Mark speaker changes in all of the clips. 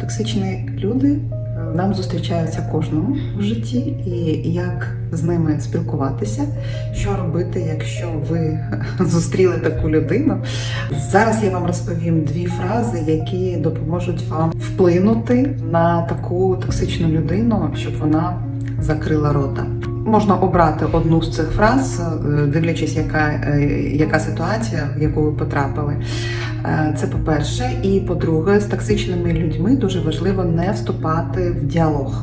Speaker 1: Токсичні люди е, нам зустрічаються кожному в житті, і як з ними спілкуватися, що робити, якщо ви зустріли таку людину. Зараз я вам розповім дві фрази, які допоможуть вам вплинути на таку токсичну людину, щоб вона закрила рота. Можна обрати одну з цих фраз, е, дивлячись, яка, е, яка ситуація, в яку ви потрапили. Е, Це по-перше. І по-друге, з токсичними людьми дуже важливо не вступати в діалог.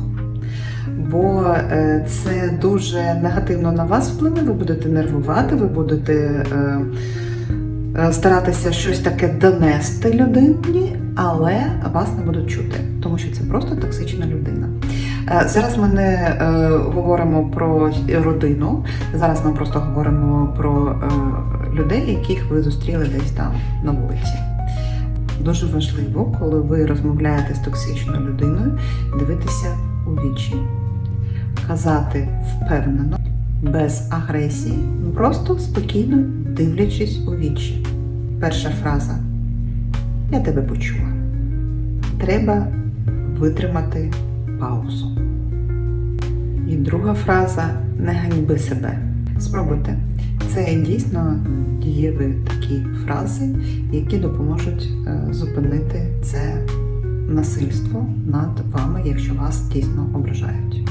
Speaker 1: Бо е, це дуже негативно на вас вплине, ви будете нервувати, ви будете е, старатися щось таке донести людині, але вас не будуть чути, тому що це просто токсична людина. Е, Зараз ми не е, говоримо про родину, зараз ми просто говоримо про е, людей, яких ви зустріли десь там на вулиці. Дуже важливо, коли ви розмовляєте з токсичною людиною, дивитися у вічі, казати впевнено, без агресії, просто спокійно дивлячись у вічі. Перша фраза Я тебе почула. Треба витримати паузу. І друга фраза не ганьби себе. Спробуйте. Це дійсно дієві такі фрази, які допоможуть е, зупинити це насильство над вами, якщо вас дійсно ображають.